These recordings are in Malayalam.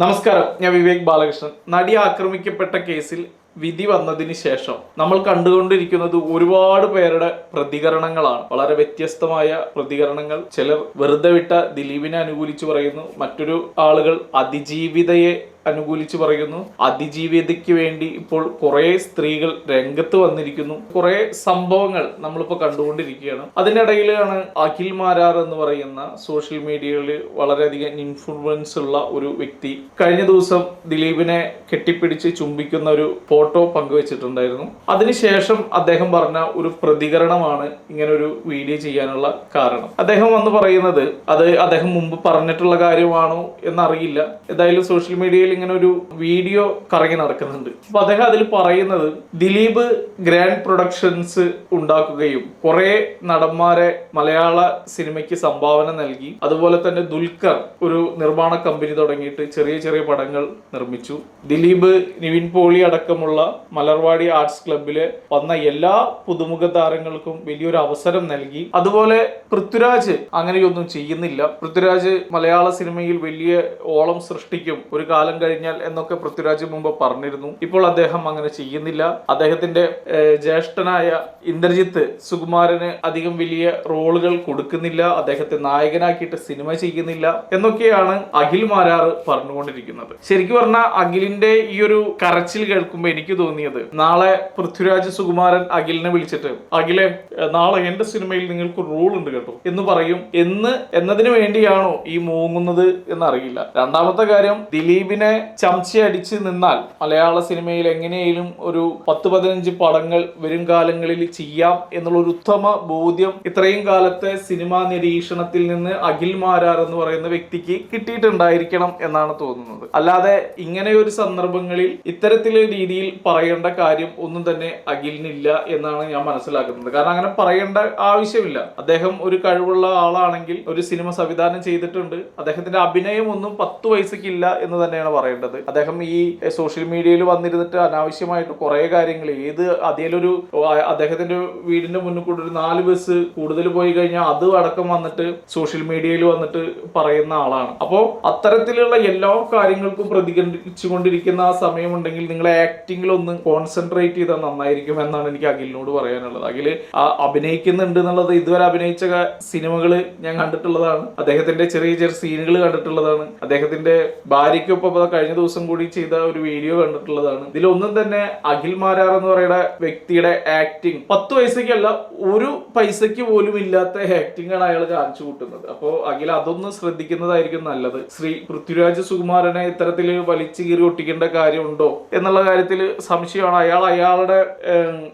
നമസ്കാരം ഞാൻ വിവേക് ബാലകൃഷ്ണൻ. നടി ആക്രമിക്കപ്പെട്ട കേസിൽ വിധി വന്നതിന് ശേഷം നമ്മൾ കണ്ടുകൊണ്ടിരിക്കുന്നത് ഒരുപാട് പേരുടെ പ്രതികരണങ്ങളാണ്. വളരെ വ്യത്യസ്തമായ പ്രതികരണങ്ങൾ. ചിലർ വെറുതെ വിട്ട ദിലീപിനെ അനുകൂലിച്ച് പറയുന്നു. മറ്റൊരു ആളുകൾ അതിജീവിതയെ അനുകൂലിച്ച് പറയുന്നു. അതിജീവിതയ്ക്ക് വേണ്ടി ഇപ്പോൾ കുറെ സ്ത്രീകൾ രംഗത്ത് വന്നിരിക്കുന്നു. കുറെ സംഭവങ്ങൾ നമ്മളിപ്പോൾ കണ്ടുകൊണ്ടിരിക്കുകയാണ്. അതിനിടയിലാണ് അഖിൽ മാരാർ എന്ന് പറയുന്ന സോഷ്യൽ മീഡിയയിൽ വളരെയധികം ഇൻഫ്ലുവൻസ് ഉള്ള ഒരു വ്യക്തി. കഴിഞ്ഞ ദിവസം ദിലീപിനെ കെട്ടിപ്പിടിച്ച് ചുംബിക്കുന്ന ഒരു ഫോട്ടോ പങ്കുവച്ചിട്ടുണ്ടായിരുന്നു. അതിനുശേഷം അദ്ദേഹം പറഞ്ഞ ഒരു പ്രതികരണമാണ് ഇങ്ങനെ ഒരു വീഡിയോ ചെയ്യാനുള്ള കാരണം. അദ്ദേഹം വന്ന് പറയുന്നത് അത് അദ്ദേഹം മുമ്പ് പറഞ്ഞിട്ടുള്ള കാര്യമാണോ എന്നറിയില്ല. ഏതായാലും സോഷ്യൽ മീഡിയയിൽ ഇങ്ങനെ ഒരു വീഡിയോ കറങ്ങി നടക്കുന്നുണ്ട്. അപ്പൊ അദ്ദേഹം അതിൽ പറയുന്നത് ദിലീപ് ഗ്രാൻഡ് പ്രൊഡക്ഷൻസ് ഉണ്ടാക്കുകയും കുറെ നടന്മാരെ മലയാള സിനിമയ്ക്ക് സംഭാവന നൽകി. അതുപോലെ തന്നെ ദുൽഖർ ഒരു നിർമ്മാണ കമ്പനി തുടങ്ങിയിട്ട് ചെറിയ ചെറിയ പടങ്ങൾ നിർമ്മിച്ചു. ദിലീപ് നിവിൻ പോളി അടക്കമുള്ള മലർവാടി ആർട്സ് ക്ലബിൽ വന്ന എല്ലാ പുതുമുഖ താരങ്ങൾക്കും വലിയൊരു അവസരം നൽകി. അതുപോലെ പൃഥ്വിരാജ് അങ്ങനെയൊന്നും ചെയ്യുന്നില്ല. പൃഥ്വിരാജ് മലയാള സിനിമയിൽ വലിയ ഓളം സൃഷ്ടിക്കും. ഒരു കാലം കഴിഞ്ഞാൽ എന്നൊക്കെ പൃഥ്വിരാജ് മുമ്പ് പറഞ്ഞിരുന്നു. ഇപ്പോൾ അദ്ദേഹം അങ്ങനെ ചെയ്യുന്നില്ല. അദ്ദേഹത്തിന്റെ ജ്യേഷ്ഠനായ ഇന്ദ്രജിത്ത് സുകുമാരന് അധികം വലിയ റോളുകൾ കൊടുക്കുന്നില്ല. അദ്ദേഹത്തെ നായകനാക്കിയിട്ട് സിനിമ ചെയ്യുന്നില്ല. എന്നൊക്കെയാണ് അഖിൽ മാരാർ പറഞ്ഞുകൊണ്ടിരിക്കുന്നത്. ശരിക്കും പറഞ്ഞാൽ അഖിലിന്റെ ഈ ഒരു കരച്ചിൽ കേൾക്കുമ്പോൾ എനിക്ക് തോന്നിയത് നാളെ പൃഥ്വിരാജ് സുകുമാരൻ അഖിലിനെ വിളിച്ചിട്ട് അഖിലെ നാളെ എന്റെ സിനിമയിൽ നിങ്ങൾക്ക് റോൾ ഉണ്ട് കേട്ടോ എന്ന് പറയും. എന്ന് എന്നതിന് വേണ്ടിയാണോ ഈ മൂങ്ങുന്നത് എന്നറിയില്ല. രണ്ടാമത്തെ കാര്യം ദിലീപിനെ ചംച്ചയടിച്ച് നിന്നാൽ മലയാള സിനിമയിൽ എങ്ങനെയും ഒരു പത്ത് പതിനഞ്ച് പടങ്ങൾ വരും കാലങ്ങളിൽ ചെയ്യാം എന്നുള്ള ഒരു ഉത്തമ ബോധ്യം ഇത്രയും കാലത്തെ സിനിമാ നിരീക്ഷണത്തിൽ നിന്ന് അഖിൽ മാരാർ എന്ന് പറയുന്ന വ്യക്തിക്ക് കിട്ടിയിട്ടുണ്ടായിരിക്കണം എന്നാണ് തോന്നുന്നത്. അല്ലാതെ ഇങ്ങനെ ഒരു സന്ദർഭങ്ങളിൽ ഇത്തരത്തിലുള്ള രീതിയിൽ പറയേണ്ട കാര്യം ഒന്നും തന്നെ അഖിലിനില്ല എന്നാണ് ഞാൻ മനസ്സിലാക്കുന്നത്. കാരണം അങ്ങനെ പറയേണ്ട ആവശ്യമില്ല. അദ്ദേഹം ഒരു കഴിവുള്ള ആളാണെങ്കിൽ ഒരു സിനിമ സംവിധാനം ചെയ്തിട്ടുണ്ട്. അദ്ദേഹത്തിന്റെ അഭിനയം ഒന്നും പത്ത് പൈസക്കില്ല എന്ന് തന്നെയാണ് പറയേണ്ടത്. അദ്ദേഹം ഈ സോഷ്യൽ മീഡിയയിൽ വന്നിരുന്നിട്ട് അനാവശ്യമായിട്ട് കുറെ കാര്യങ്ങൾ ഏത് അതിലൊരു അദ്ദേഹത്തിന്റെ വീടിന്റെ മുന്നിൽ കൂടെ ഒരു നാല് ബസ് കൂടുതൽ പോയി കഴിഞ്ഞാൽ അത് അടക്കം വന്നിട്ട് സോഷ്യൽ മീഡിയയിൽ വന്നിട്ട് പറയുന്ന ആളാണ്. അപ്പോൾ അത്തരത്തിലുള്ള എല്ലാ കാര്യങ്ങൾക്കും പ്രതികരിച്ചുകൊണ്ടിരിക്കുന്ന ആ സമയമുണ്ടെങ്കിൽ നിങ്ങൾ ആക്ടിങ്ങിൽ ഒന്ന് കോൺസെൻട്രേറ്റ് ചെയ്താൽ നന്നായിരിക്കും എന്നാണ് എനിക്ക് അഖിലിനോട് പറയാനുള്ളത്. അഖിൽ അഭിനയിക്കുന്നുണ്ട് എന്നുള്ളത് ഇതുവരെ അഭിനയിച്ച സിനിമകൾ ഞാൻ കണ്ടിട്ടുള്ളതാണ്. അദ്ദേഹത്തിന്റെ ചെറിയ ചെറിയ സീനുകൾ കണ്ടിട്ടുള്ളതാണ്. അദ്ദേഹത്തിന്റെ ഭാര്യയ്ക്കൊപ്പം കഴിഞ്ഞ ദിവസം കൂടി ചെയ്ത ഒരു വീഡിയോ കണ്ടിട്ടുള്ളതാണ്. ഇതിലൊന്നും തന്നെ അഖിൽ മാരാർ എന്ന് പറയുന്ന വ്യക്തിയുടെ ആക്ടിങ് പത്ത് പൈസയ്ക്കല്ല ഒരു പൈസയ്ക്ക് പോലും ഇല്ലാത്ത ആക്ടിങ് ആണ് അയാൾ കാണിച്ചു കൂട്ടുന്നത്. അപ്പോ അഖിൽ അതൊന്ന് ശ്രദ്ധിക്കുന്നതായിരിക്കും നല്ലത്. ശ്രീ പൃഥ്വിരാജ് സുകുമാരനെ ഇത്തരത്തിൽ വലിച്ചു കീറി ഒട്ടിക്കേണ്ട കാര്യമുണ്ടോ എന്നുള്ള കാര്യത്തിൽ സംശയമാണ്. അയാൾ അയാളുടെ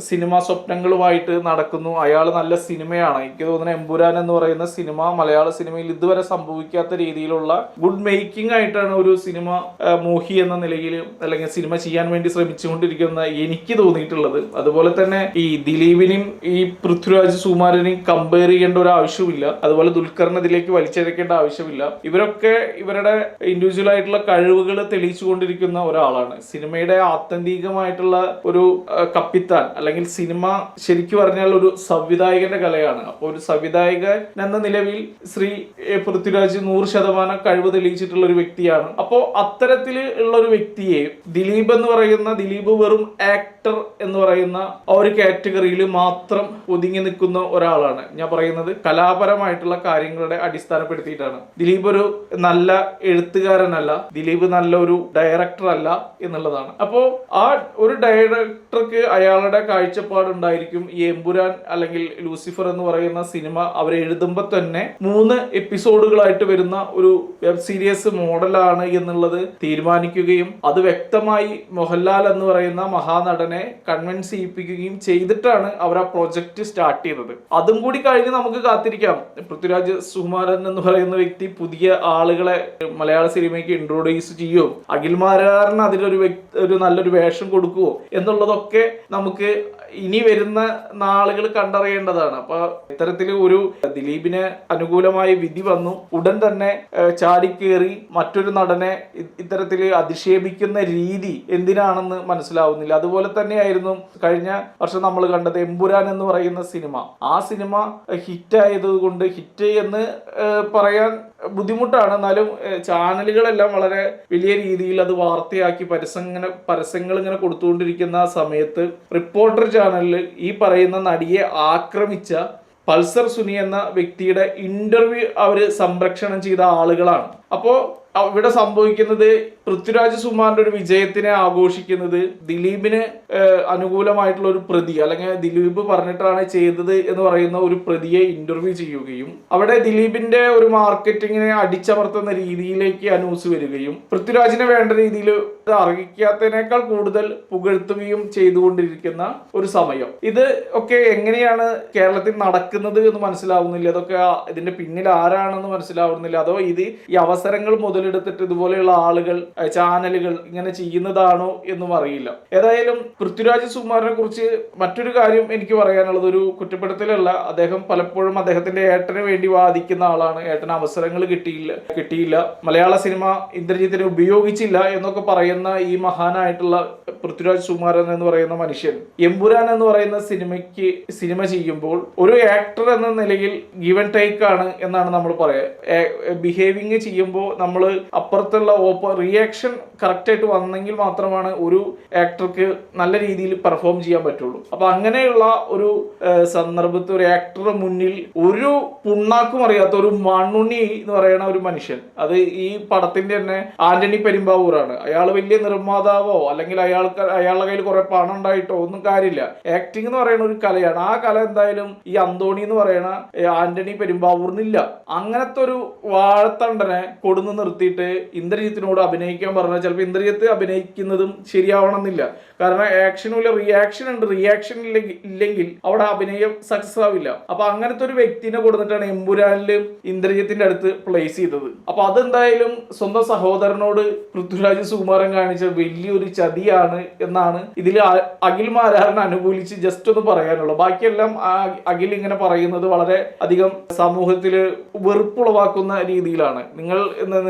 സിനിമാ സ്വപ്നങ്ങളുമായിട്ട് നടക്കുന്നു. അയാൾ നല്ല സിനിമയാണ്. എനിക്ക് തോന്നുന്നത് എമ്പുരാൻ എന്ന് പറയുന്ന സിനിമ മലയാള സിനിമയിൽ ഇതുവരെ സംഭവിക്കാത്ത രീതിയിലുള്ള ഗുഡ് മേക്കിംഗ് ആയിട്ടാണ് ഒരു സിനിമ മോഹി എന്ന നിലയിൽ അല്ലെങ്കിൽ സിനിമ ചെയ്യാൻ വേണ്ടി ശ്രമിച്ചുകൊണ്ടിരിക്കുന്ന എനിക്ക് തോന്നിയിട്ടുള്ളത്. അതുപോലെ തന്നെ ഈ ദിലീപിനെയും ഈ പൃഥ്വിരാജ് സുമാരനെയും കമ്പയർ ചെയ്യേണ്ട ഒരു ആവശ്യമില്ല അതുപോലെ ദുൽഖറിനെ ഇതിലേക്ക് വലിച്ചെടുക്കേണ്ട ആവശ്യമില്ല. ഇവരൊക്കെ ഇവരുടെ ഇൻഡിവിജ്വൽ ആയിട്ടുള്ള കഴിവുകൾ തെളിയിച്ചുകൊണ്ടിരിക്കുന്ന ഒരാളാണ്. സിനിമയുടെ ആത്യന്തികമായിട്ടുള്ള ഒരു കപ്പിത്താൻ അല്ലെങ്കിൽ സിനിമ ശരിക്കും പറഞ്ഞാൽ ഒരു സംവിധായകന്റെ കലയാണ്. അപ്പോൾ ഒരു സംവിധായകൻ എന്ന നിലവിൽ ശ്രീ പൃഥ്വിരാജ് നൂറ് ശതമാനം കഴിവ് തെളിയിച്ചിട്ടുള്ള ഒരു വ്യക്തിയാണ്. അപ്പോൾ അത്തരത്തിൽ ഉള്ള ഒരു വ്യക്തിയെ ദിലീപ് എന്ന് പറയുന്ന ദിലീപ് വെറും ആക്ടർ എന്ന് പറയുന്ന ആ ഒരു കാറ്റഗറിയിൽ മാത്രം ഒതുങ്ങി നിൽക്കുന്ന ഒരാളാണ്. ഞാൻ പറയുന്നത് കലാപരമായിട്ടുള്ള കാര്യങ്ങളുടെ അടിസ്ഥാനപ്പെടുത്തിയിട്ടാണ്. ദിലീപ് ഒരു നല്ല എഴുത്തുകാരനല്ല. ദിലീപ് നല്ലൊരു ഡയറക്ടർ അല്ല എന്നുള്ളതാണ്. അപ്പോൾ ആ ഒരു ഡയറക്ടർക്ക് അയാളുടെ കാഴ്ചപ്പാടുണ്ടായിരിക്കും ഈ എമ്പുരാൻ അല്ലെങ്കിൽ ലൂസിഫർ എന്ന് പറയുന്ന സിനിമ അവർ എഴുതുമ്പോൾ തന്നെ മൂന്ന് എപ്പിസോഡുകളായിട്ട് വരുന്ന ഒരു വെബ് സീരീസ് മോഡലാണ് എന്നുള്ളത് തീരുമാനിക്കുകയും അത് വ്യക്തമായി മോഹൻലാൽ എന്ന് പറയുന്ന മഹാനടനെ കൺവിൻസ് ചെയ്യിപ്പിക്കുകയും ചെയ്തിട്ടാണ് അവർ ആ പ്രോജക്റ്റ് സ്റ്റാർട്ട് ചെയ്തത്. അതും കൂടി കഴിഞ്ഞ് നമുക്ക് കാത്തിരിക്കാം. പൃഥ്വിരാജ് സുകുമാരൻ എന്ന് പറയുന്ന വ്യക്തി പുതിയ ആളുകളെ മലയാള സിനിമയ്ക്ക് ഇൻട്രോഡ്യൂസ് ചെയ്യുമോ അഖിൽമാരാറിന് അതിലൊരു വ്യക്തി ഒരു നല്ലൊരു വേഷം കൊടുക്കുവോ? എന്നുള്ളതൊക്കെ നമുക്ക് ഇനി വരുന്ന നാളുകൾ കണ്ടറിയേണ്ടതാണ്. അപ്പൊ ഇത്തരത്തിൽ ഒരു ദിലീപിന് അനുകൂലമായ വിധി വന്നു. ഉടൻ തന്നെ ചാടിക്കേറി മറ്റൊരു നടനെ ഇത്തരത്തിൽ അധിക്ഷേപിക്കുന്ന രീതി എന്തിനാണെന്ന് മനസ്സിലാവുന്നില്ല. അതുപോലെ തന്നെയായിരുന്നു കഴിഞ്ഞ വർഷം നമ്മൾ കണ്ടത് എമ്പുരാൻ എന്ന് പറയുന്ന സിനിമ. ആ സിനിമ ഹിറ്റായത് കൊണ്ട് ഹിറ്റ് എന്ന് പറയാൻ ബുദ്ധിമുട്ടാണ്. എന്നാലും ചാനലുകളെല്ലാം വളരെ വലിയ രീതിയിൽ അത് വാർത്തയാക്കി പരസ്യങ്ങനെ പരസ്യങ്ങൾ ഇങ്ങനെ കൊടുത്തുകൊണ്ടിരിക്കുന്ന സമയത്ത് റിപ്പോർട്ടർ ചാനലിൽ ഈ പറയുന്ന നടിയെ ആക്രമിച്ച പൾസർ സുനി എന്ന വ്യക്തിയുടെ ഇന്റർവ്യൂ അവർ സംരക്ഷണം ചെയ്ത ആളുകളാണ്. അപ്പോ ഇവിടെ സംഭവിക്കുന്നത് പൃഥ്വിരാജ് സുമാറിന്റെ ഒരു വിജയത്തിനെ ആഘോഷിക്കുന്നത് ദിലീപിന് അനുകൂലമായിട്ടുള്ള ഒരു പ്രതി അല്ലെങ്കിൽ ദിലീപ് പറഞ്ഞിട്ടാണ് ചെയ്തത് എന്ന് പറയുന്ന ഒരു പ്രതിയെ ഇന്റർവ്യൂ ചെയ്യുകയും അവിടെ ദിലീപിന്റെ ഒരു മാർക്കറ്റിങ്ങിനെ അടിച്ചമർത്തുന്ന രീതിയിലേക്ക് അനൂസ് വരികയും പൃഥ്വിരാജിനെ വേണ്ട രീതിയിൽ അർഹിക്കാത്തതിനേക്കാൾ കൂടുതൽ പുകഴ്ത്തുകയും ചെയ്തുകൊണ്ടിരിക്കുന്ന ഒരു സമയം. ഇത് ഒക്കെ എങ്ങനെയാണ് കേരളത്തിൽ നടക്കുന്നത് എന്ന് മനസ്സിലാവുന്നില്ല? അതൊക്കെ ഇതിന്റെ പിന്നിൽ ആരാണെന്ന് മനസ്സിലാവുന്നില്ല? അതോ ഇത് ഈ അവസരങ്ങൾ മുതലെടുത്തിട്ട് ഇതുപോലെയുള്ള ആളുകൾ ചാനലുകൾ ഇങ്ങനെ ചെയ്യുന്നതാണോ എന്നും അറിയില്ല. ഏതായാലും പൃഥ്വിരാജ് സുമാറിനെ കുറിച്ച് മറ്റൊരു കാര്യം എനിക്ക് പറയാനുള്ളത് ഒരു കുറ്റപ്പെടുത്തലല്ല. അദ്ദേഹം പലപ്പോഴും അദ്ദേഹത്തിന്റെ ഏട്ടന് വേണ്ടി വാദിക്കുന്ന ആളാണ്. ഏട്ടന് അവസരങ്ങൾ കിട്ടിയില്ല കിട്ടിയില്ല. മലയാള സിനിമ ഇന്ദ്രജിത്തിനെ ഉപയോഗിച്ചില്ല എന്നൊക്കെ പറയുന്ന ഈ മഹാനായിട്ടുള്ള പൃഥ്വിരാജ് സുമാരൻ എന്ന് പറയുന്ന മനുഷ്യൻ എമ്പുരാൻ എന്ന് പറയുന്ന സിനിമയ്ക്ക് സിനിമ ചെയ്യുമ്പോൾ ഒരു ആക്ടർ എന്ന നിലയിൽ ഗിവൻ ടേക്ക് ആണ് എന്നാണ് നമ്മൾ പറയുക ബിഹേവിങ് ചെയ്യുമ്പോൾ നമ്മൾ അപ്പുറത്തുള്ള ഓപ്പ റിയാക്ഷൻ കറക്റ്റായിട്ട് വന്നെങ്കിൽ മാത്രമാണ് ഒരു ആക്ടർക്ക് നല്ല രീതിയിൽ പെർഫോം ചെയ്യാൻ പറ്റുള്ളൂ. അപ്പൊ അങ്ങനെയുള്ള ഒരു സന്ദർഭത്തിൽ ഒരു ആക്ടറുടെ മുന്നിൽ ഒരു പുണ്ണാക്കും അറിയാത്ത ഒരു മണ്ണുണ്ണി എന്ന് പറയുന്ന ഒരു മനുഷ്യൻ. അത് ഈ പടത്തിന്റെ തന്നെ ആന്റണി പെരുമ്പാവൂറാണ് അയാൾ വലിയ നിർമ്മാതാവോ അല്ലെങ്കിൽ അയാൾക്ക് അയാളുടെ കയ്യിൽ കുറെ പണം ഉണ്ടായിട്ടോ ഒന്നും കാര്യമില്ല. ആക്ടിംഗ് എന്ന് പറയുന്ന ഒരു കലയാണ്. ആ കല എന്തായാലും ഈ അന്തോണി എന്ന് പറയുന്ന ആന്റണി പെരുമ്പാവൂറിനില്ല അങ്ങനത്തെ ഒരു വാഴത്തണ്ടനെ കൊടുന്ന് നിർത്തിയിട്ട് ഇന്ദ്രജിത്തിനോട് അഭിനയിക്കാൻ പറഞ്ഞാൽ ചിലപ്പോൾ ഇന്ദ്രിയത്ത് അഭിനയിക്കുന്നതും ശരിയാവണമെന്നില്ല. കാരണം ആക്ഷനില്ല റിയാക്ഷൻ ഉണ്ട്. റിയാക്ഷൻ ഇല്ലെങ്കിൽ അവിടെ അഭിനയം സക്സസ് ആവില്ല. അപ്പൊ അങ്ങനത്തെ ഒരു വ്യക്തിനെ കൊടുത്തിട്ടാണ് എമ്പുരാനിൽ ഇന്ദ്രജിത്തിന്റെ അടുത്ത് പ്ലേസ് ചെയ്തത്. അപ്പൊ അതെന്തായാലും സ്വന്തം സഹോദരനോട് പൃഥ്വിരാജ് സുകുമാരൻ കാണിച്ച വലിയൊരു ചതിയാണ് എന്നാണ് ഇതിൽ അഖിൽ മാരാറിനെ അനുകൂലിച്ച് ജസ്റ്റ് ഒന്ന് പറയാനുള്ളത് ബാക്കിയെല്ലാം അഖിൽ ഇങ്ങനെ പറയുന്നത് വളരെ അധികം സമൂഹത്തിൽ വെറുപ്പുളവാക്കുന്ന രീതിയിലാണ്. നിങ്ങൾ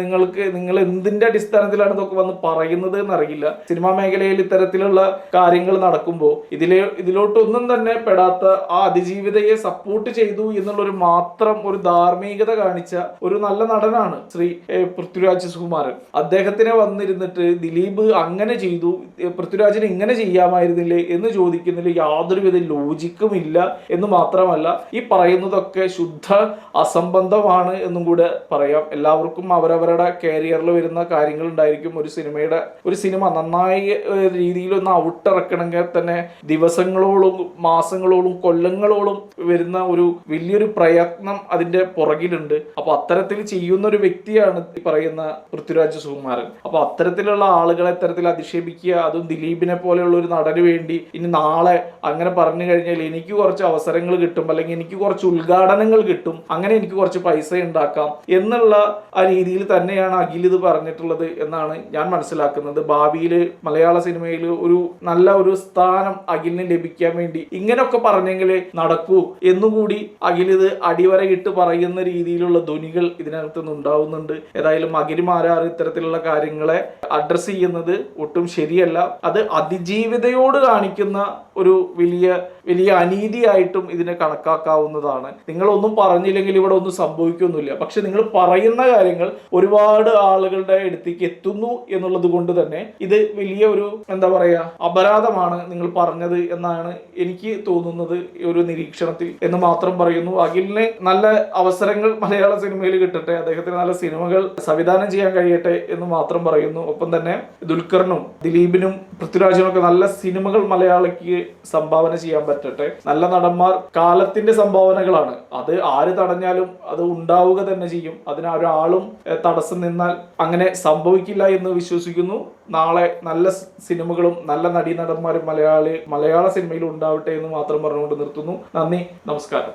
നിങ്ങൾക്ക് നിങ്ങൾ എന്തിന്റെ അടിസ്ഥാനത്തിലാണ് ഇതൊക്കെ വന്ന് പറയുന്നത് എന്നറിയില്ല. സിനിമാ മേഖലയിൽ ഇത്തരത്തിലുള്ള കാര്യങ്ങൾ നടക്കുമ്പോൾ ഇതിലെ ഇതിലോട്ടൊന്നും തന്നെ പെടാത്ത ആ അതിജീവിതയെ സപ്പോർട്ട് ചെയ്തു എന്നുള്ളൊരു മാത്രം ഒരു ധാർമ്മികത കാണിച്ച ഒരു നല്ല നടനാണ് ശ്രീ പൃഥ്വിരാജ് സുകുമാരൻ. അദ്ദേഹത്തിനെ വന്നിരുന്നിട്ട് ദിലീപ് അങ്ങനെ ചെയ്തു പൃഥ്വിരാജിന് ഇങ്ങനെ ചെയ്യാമായിരുന്നില്ലേ എന്ന് ചോദിക്കുന്നതിൽ യാതൊരുവിധ ലോജിക്കും ഇല്ല എന്ന് മാത്രമല്ല ഈ പറയുന്നതൊക്കെ ശുദ്ധ അസംബന്ധമാണ് എന്നും കൂടെ പറയാം. എല്ലാവർക്കും അവരവരുടെ കരിയറിൽ വരുന്ന കാര്യങ്ങൾ ഉണ്ടായിരിക്കും ഒരു സിനിമയുടെ ഒരു സിനിമ നന്നായി രീതിയിൽ ഒന്ന് ഔട്ടിറക്കണമെങ്കിൽ തന്നെ ദിവസങ്ങളോളം മാസങ്ങളോളം കൊല്ലങ്ങളോളം വരുന്ന ഒരു വലിയൊരു പ്രയത്നം അതിന്റെ പുറകിലുണ്ട്. അപ്പൊ അത്തരത്തിൽ ചെയ്യുന്ന ഒരു വ്യക്തിയാണ് ഈ പറയുന്ന പൃഥ്വിരാജ് സുകുമാരൻ. അപ്പൊ അത്തരത്തിലുള്ള ആളുകളെ തരത്തിൽ അധിക്ഷേപിക്കുക അതും ദിലീപിനെ പോലെയുള്ള ഒരു നടന് വേണ്ടി ഇനി നാളെ അങ്ങനെ പറഞ്ഞു കഴിഞ്ഞാൽ എനിക്ക് കുറച്ച് അവസരങ്ങൾ കിട്ടും അല്ലെങ്കിൽ എനിക്ക് കുറച്ച് ഉദ്ഘാടനങ്ങൾ കിട്ടും അങ്ങനെ എനിക്ക് കുറച്ച് പൈസ ഉണ്ടാക്കാം എന്നുള്ള ആ രീതിയിൽ തന്നെയാണ് അഖിൽ ഇത് പറഞ്ഞിട്ടുള്ളത് എന്നാണ് ഞാൻ മനസ്സിലാക്കുന്നത്. ഭാവിയിൽ മലയാള സിനിമയിൽ ഒരു നല്ല ഒരു സ്ഥാനം അഖിലിന് ലഭിക്കാൻ വേണ്ടി ഇങ്ങനെയൊക്കെ പറഞ്ഞെങ്കിലേ നടക്കൂ എന്നുകൂടി അഖിൽ ഇത് അടിവരയിട്ട് പറയുന്ന രീതിയിലുള്ള ധ്വനികൾ ഇതിനകത്ത് ഉണ്ടാവുന്നുണ്ട്. ഏതായാലും അഖിൽ മാരാർ ഇത്തരത്തിലുള്ള കാര്യങ്ങളെ അഡ്രസ്സ് ചെയ്യുന്നത് ഒട്ടും ശരിയല്ല. അത് അതിജീവിതയോട് കാണിക്കുന്ന ഒരു വലിയ വലിയ അനീതിയായിട്ടും ഇതിനെ കണക്കാക്കാവുന്നതാണ്. നിങ്ങളൊന്നും പറഞ്ഞില്ലെങ്കിൽ ഇവിടെ ഒന്നും സംഭവിക്കൊന്നുമില്ല പക്ഷെ നിങ്ങൾ പറയുന്ന കാര്യങ്ങൾ ഒരുപാട് ആളുകളുടെ അടുത്തേക്ക് എത്തുന്നു എന്നുള്ളത് കൊണ്ട് തന്നെ ഇത് വലിയ ഒരു എന്താ പറയാ അപരാധമാണ് നിങ്ങൾ പറഞ്ഞത് എന്നാണ് എനിക്ക് തോന്നുന്നത് ഒരു നിരീക്ഷണത്തിൽ. എന്ന് മാത്രം പറയുന്നു. അഖിലിന് നല്ല അവസരങ്ങൾ മലയാള സിനിമയിൽ കിട്ടട്ടെ അദ്ദേഹത്തിന് നല്ല സിനിമകൾ സംവിധാനം ചെയ്യാൻ കഴിയട്ടെ എന്ന് മാത്രം പറയുന്നു. ഒപ്പം തന്നെ ദുൽഖറിനും ദിലീപിനും പൃഥ്വിരാജിനും ഒക്കെ നല്ല സിനിമകൾ മലയാളിക്ക് സംഭാവന ചെയ്യാൻ പറ്റട്ടെ. നല്ല നടന്മാർ കാലത്തിന്റെ സംഭാവനകളാണ്. അത് ആര് തടഞ്ഞാലും അത് ഉണ്ടാവുക തന്നെ ചെയ്യും. അതിന് ഒരാളും തടസ്സം നിന്നാൽ അങ്ങനെ സംഭവിക്കില്ല എന്ന് വിശ്വസിക്കുന്നു. നാളെ നല്ല സിനിമകളും നല്ല നടീനടന്മാരും മലയാളി മലയാള സിനിമയിൽ ഉണ്ടാവട്ടെ എന്ന് മാത്രം പറഞ്ഞുകൊണ്ട് നിർത്തുന്നു. നന്ദി നമസ്കാരം.